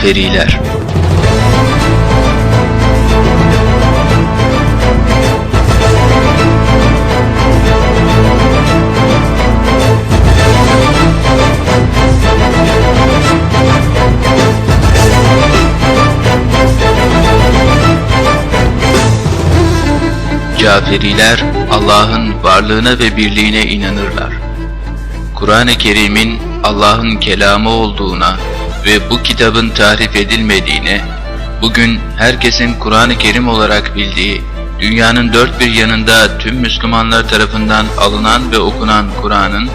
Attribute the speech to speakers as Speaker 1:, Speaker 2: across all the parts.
Speaker 1: Caferiler Caferiler Allah'ın varlığına ve birliğine inanırlar. Kur'an-ı Kerim'in Allah'ın kelamı olduğuna ve bu kitabın tahrif edilmediğine, bugün herkesin Kur'an-ı Kerim olarak bildiği, dünyanın dört bir yanında tüm Müslümanlar tarafından alınan ve okunan Kur'an'ın,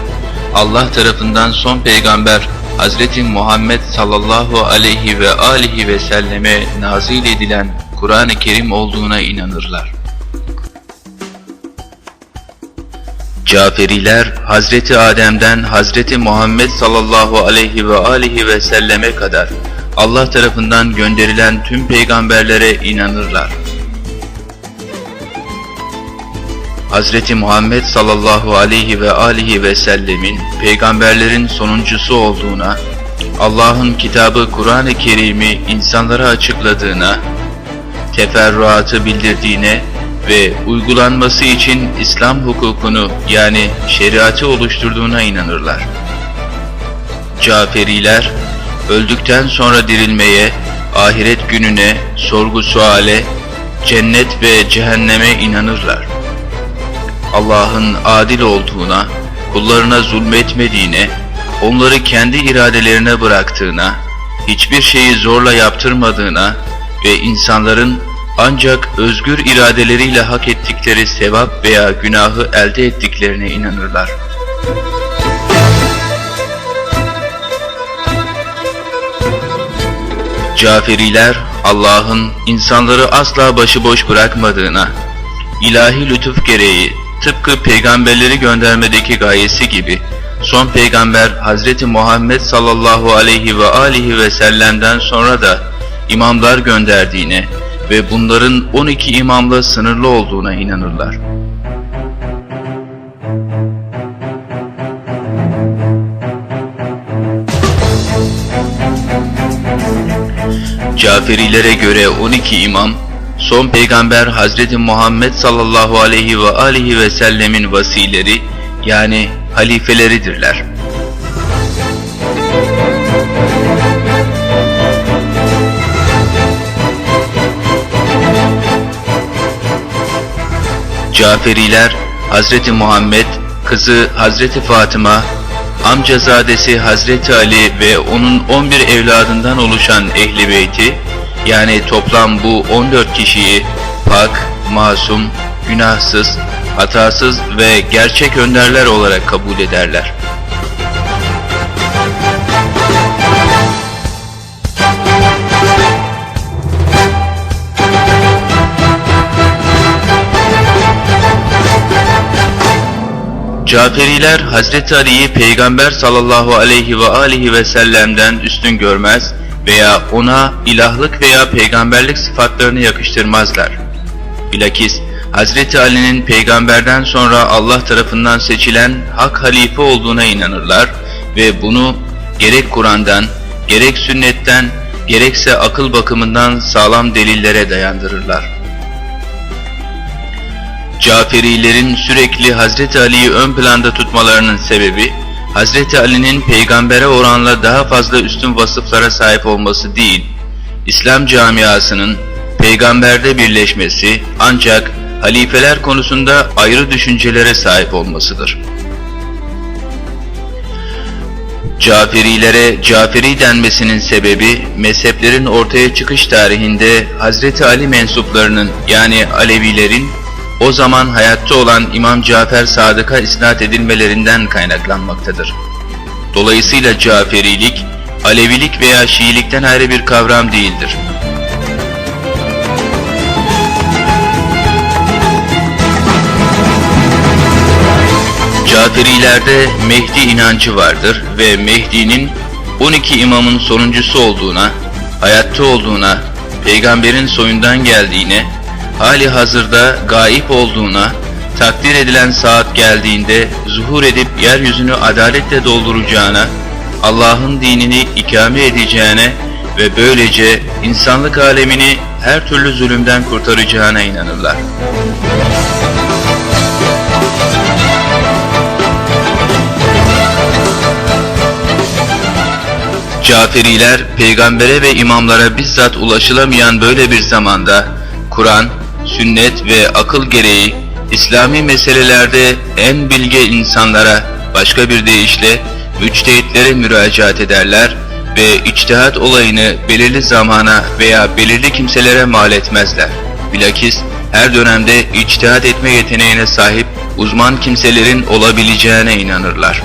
Speaker 1: Allah tarafından son peygamber Hazreti Muhammed sallallahu aleyhi ve alihi ve selleme nazil edilen Kur'an-ı Kerim olduğuna inanırlar. Caferiler Hazreti Adem'den Hazreti Muhammed sallallahu aleyhi ve alihi ve selleme kadar Allah tarafından gönderilen tüm peygamberlere inanırlar. Hazreti Muhammed sallallahu aleyhi ve alihi ve sellemin peygamberlerin sonuncusu olduğuna, Allah'ın kitabı Kur'an-ı Kerim'i insanlara açıkladığına, teferruatı bildirdiğine ve uygulanması için İslam hukukunu yani şeriatı oluşturduğuna inanırlar. Caferiler, öldükten sonra dirilmeye, ahiret gününe, sorgu suale, cennet ve cehenneme inanırlar. Allah'ın adil olduğuna, kullarına zulmetmediğine, onları kendi iradelerine bıraktığına, hiçbir şeyi zorla yaptırmadığına ve insanların ancak özgür iradeleriyle hak ettikleri sevap veya günahı elde ettiklerine inanırlar. Caferiler Allah'ın insanları asla başıboş bırakmadığına, ilahi lütuf gereği tıpkı peygamberleri göndermedeki gayesi gibi son peygamber Hazreti Muhammed sallallahu aleyhi ve alihi ve sellem'den sonra da imamlar gönderdiğine ve bunların 12 imamla sınırlı olduğuna inanırlar. Caferilere göre 12 imam, son peygamber Hazreti Muhammed sallallahu aleyhi ve alihi ve sellemin vasileri yani halifeleridirler. Caferiler Hazreti Muhammed, kızı Hazreti Fatıma, amcazadesi Hazreti Ali ve onun 11 evladından oluşan ehli beyti, yani toplam bu 14 kişiyi pak, masum, günahsız, hatasız ve gerçek önderler olarak kabul ederler. Caferiler Hazreti Ali'yi Peygamber sallallahu aleyhi ve alihi ve sellem'den üstün görmez veya ona ilahlık veya peygamberlik sıfatlarını yakıştırmazlar. Bilakis Hazreti Ali'nin peygamberden sonra Allah tarafından seçilen hak halife olduğuna inanırlar ve bunu gerek Kur'an'dan, gerek sünnetten, gerekse akıl bakımından sağlam delillere dayandırırlar. Caferilerin sürekli Hazreti Ali'yi ön planda tutmalarının sebebi, Hazreti Ali'nin peygambere oranla daha fazla üstün vasıflara sahip olması değil, İslam camiasının peygamberde birleşmesi ancak halifeler konusunda ayrı düşüncelere sahip olmasıdır. Caferilere Caferi denmesinin sebebi mezheplerin ortaya çıkış tarihinde Hazreti Ali mensuplarının yani Alevilerin o zaman hayatta olan İmam Cafer Sadık'a isnat edilmelerinden kaynaklanmaktadır. Dolayısıyla Caferilik, Alevilik veya Şiilikten ayrı bir kavram değildir. Caferilerde Mehdi inancı vardır ve Mehdi'nin 12 imamın sonuncusu olduğuna, hayatta olduğuna, peygamberin soyundan geldiğine, hali hazırda gaip olduğuna, takdir edilen saat geldiğinde zuhur edip yeryüzünü adaletle dolduracağına, Allah'ın dinini ikame edeceğine ve böylece insanlık alemini her türlü zulümden kurtaracağına inanırlar. Caferiler, peygambere ve imamlara bizzat ulaşılamayan böyle bir zamanda, Kur'an, sünnet ve akıl gereği, İslami meselelerde en bilge insanlara, başka bir deyişle, müçtehitlere müracaat ederler ve içtihat olayını belirli zamana veya belirli kimselere mal etmezler. Bilakis her dönemde içtihat etme yeteneğine sahip uzman kimselerin olabileceğine inanırlar.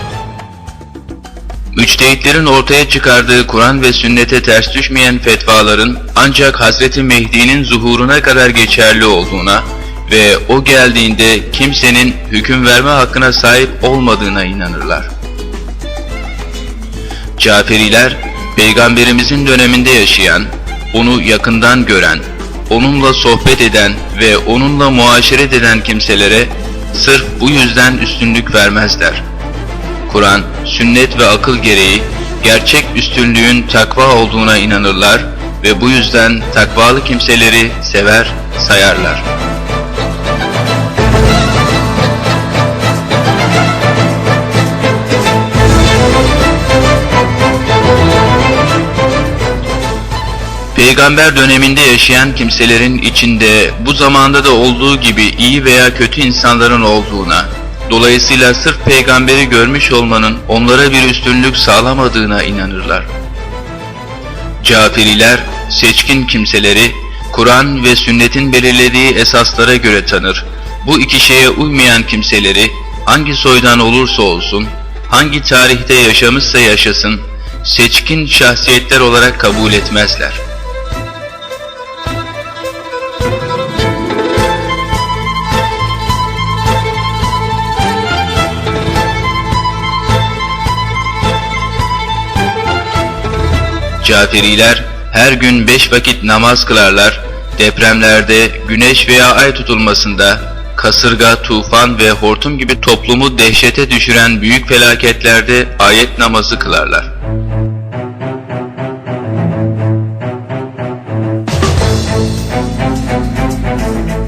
Speaker 1: Müçtehitlerin ortaya çıkardığı Kur'an ve sünnete ters düşmeyen fetvaların ancak Hazreti Mehdi'nin zuhuruna kadar geçerli olduğuna ve o geldiğinde kimsenin hüküm verme hakkına sahip olmadığına inanırlar. Caferiler, Peygamberimizin döneminde yaşayan, onu yakından gören, onunla sohbet eden ve onunla muaşeret eden kimselere sırf bu yüzden üstünlük vermezler. Kur'an, sünnet ve akıl gereği gerçek üstünlüğün takva olduğuna inanırlar ve bu yüzden takvalı kimseleri sever, sayarlar. Peygamber döneminde yaşayan kimselerin içinde bu zamanda da olduğu gibi iyi veya kötü insanların olduğuna, dolayısıyla sırf peygamberi görmüş olmanın onlara bir üstünlük sağlamadığına inanırlar. Caferiler, seçkin kimseleri, Kur'an ve sünnetin belirlediği esaslara göre tanır. Bu iki şeye uymayan kimseleri, hangi soydan olursa olsun, hangi tarihte yaşamışsa yaşasın, seçkin şahsiyetler olarak kabul etmezler. Caferiler her gün beş vakit namaz kılarlar, depremlerde, güneş veya ay tutulmasında, kasırga, tufan ve hortum gibi toplumu dehşete düşüren büyük felaketlerde ayet namazı kılarlar.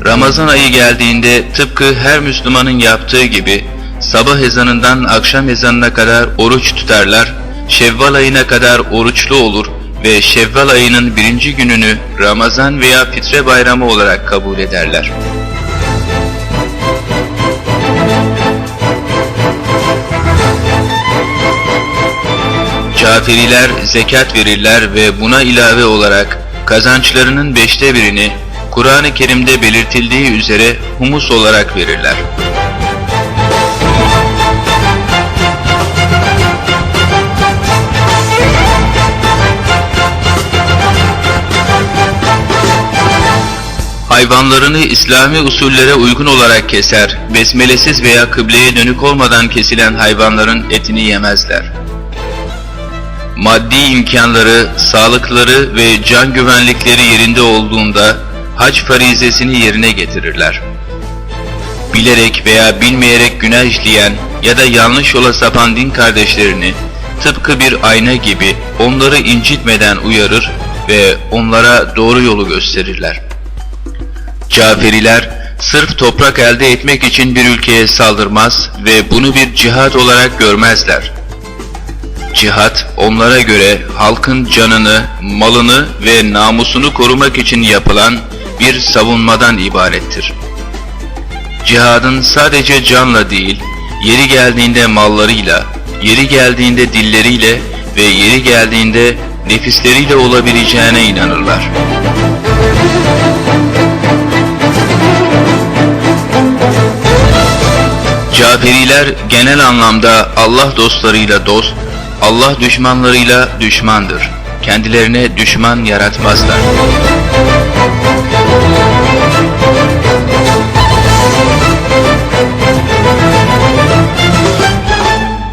Speaker 1: Ramazan ayı geldiğinde tıpkı her Müslümanın yaptığı gibi sabah ezanından akşam ezanına kadar oruç tutarlar, Şevval ayına kadar oruçlu olur ve Şevval ayının birinci gününü Ramazan veya Fitre bayramı olarak kabul ederler. Caferiler zekat verirler ve buna ilave olarak kazançlarının beşte birini Kur'an-ı Kerim'de belirtildiği üzere humus olarak verirler. Hayvanlarını İslami usullere uygun olarak keser, besmelesiz veya kıbleye dönük olmadan kesilen hayvanların etini yemezler. Maddi imkanları, sağlıkları ve can güvenlikleri yerinde olduğunda hac farizesini yerine getirirler. Bilerek veya bilmeyerek günah işleyen ya da yanlış yola sapan din kardeşlerini tıpkı bir ayna gibi onları incitmeden uyarır ve onlara doğru yolu gösterirler. Caferiler sırf toprak elde etmek için bir ülkeye saldırmaz ve bunu bir cihat olarak görmezler. Cihat onlara göre halkın canını, malını ve namusunu korumak için yapılan bir savunmadan ibarettir. Cihadın sadece canla değil, yeri geldiğinde mallarıyla, yeri geldiğinde dilleriyle ve yeri geldiğinde nefisleriyle olabileceğine inanırlar. Caferiler genel anlamda Allah dostlarıyla dost, Allah düşmanlarıyla düşmandır. Kendilerine düşman yaratmazlar.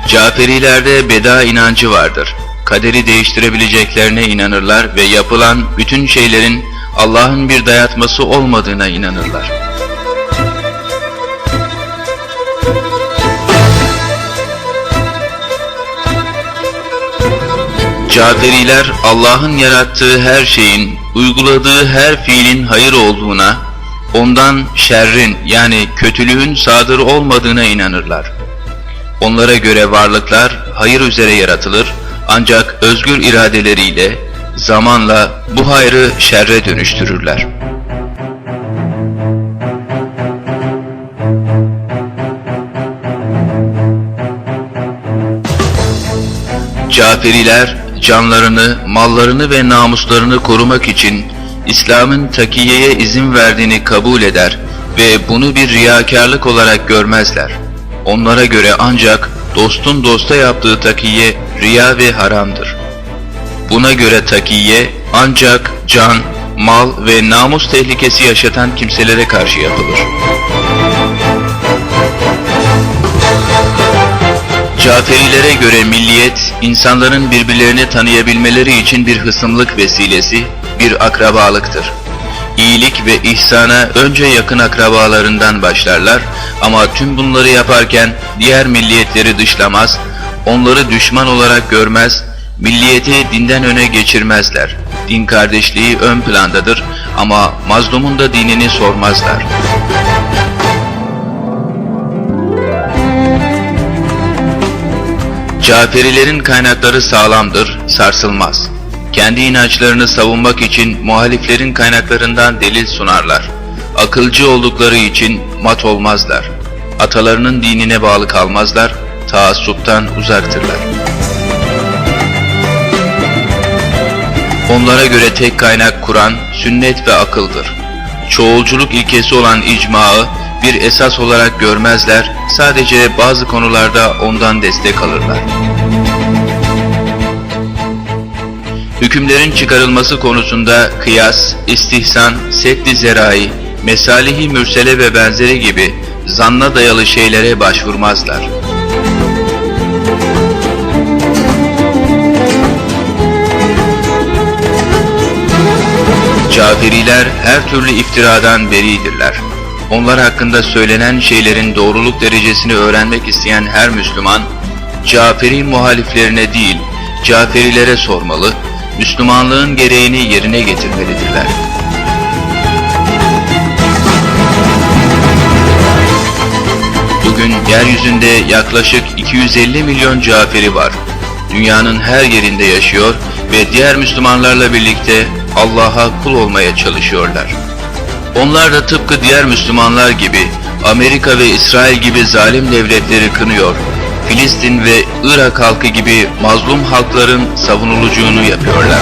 Speaker 1: Caferilerde beda inancı vardır. kaderi değiştirebileceklerine inanırlar ve yapılan bütün şeylerin Allah'ın bir dayatması olmadığına inanırlar. Caferiler Allah'ın yarattığı her şeyin, uyguladığı her fiilin hayır olduğuna, ondan şerrin yani kötülüğün sadır olmadığına inanırlar. Onlara göre varlıklar hayır üzere yaratılır ancak özgür iradeleriyle zamanla bu hayrı şerre dönüştürürler. Caferiler canlarını, mallarını ve namuslarını korumak için İslam'ın takiyeye izin verdiğini kabul eder ve bunu bir riyakarlık olarak görmezler. Onlara göre ancak dostun dosta yaptığı takiye riya ve haramdır. Buna göre takiye ancak can, mal ve namus tehlikesi yaşatan kimselere karşı yapılır. Caferilere göre milliyet, insanların birbirlerini tanıyabilmeleri için bir hısımlık vesilesi, bir akrabalıktır. İyilik ve ihsana önce yakın akrabalarından başlarlar ama tüm bunları yaparken diğer milliyetleri dışlamaz, onları düşman olarak görmez, milliyeti dinden öne geçirmezler. Din kardeşliği ön plandadır ama mazlumun da dinini sormazlar. Caferilerin kaynakları sağlamdır, sarsılmaz. Kendi inançlarını savunmak için muhaliflerin kaynaklarından delil sunarlar. Akılcı oldukları için mat olmazlar. Atalarının dinine bağlı kalmazlar, taassuptan uzaktırlar. Onlara göre tek kaynak Kur'an, sünnet ve akıldır. Çoğulculuk ilkesi olan icmaı bir esas olarak görmezler, sadece bazı konularda ondan destek alırlar. Hükümlerin çıkarılması konusunda kıyas, istihsan, seddi zerai, mesalihi mürsele ve benzeri gibi zanna dayalı şeylere başvurmazlar. Caferiler her türlü iftiradan beridirler. Onlar hakkında söylenen şeylerin doğruluk derecesini öğrenmek isteyen her Müslüman, Caferi muhaliflerine değil, Caferilere sormalı, Müslümanlığın gereğini yerine getirmelidirler. Bugün yeryüzünde yaklaşık 250 milyon Caferi var. Dünyanın her yerinde yaşıyor ve diğer Müslümanlarla birlikte Allah'a kul olmaya çalışıyorlar. Onlar da tıpkı diğer Müslümanlar gibi Amerika ve İsrail gibi zalim devletleri kınıyor. Filistin ve Irak halkı gibi mazlum halkların savunulucuğunu yapıyorlar.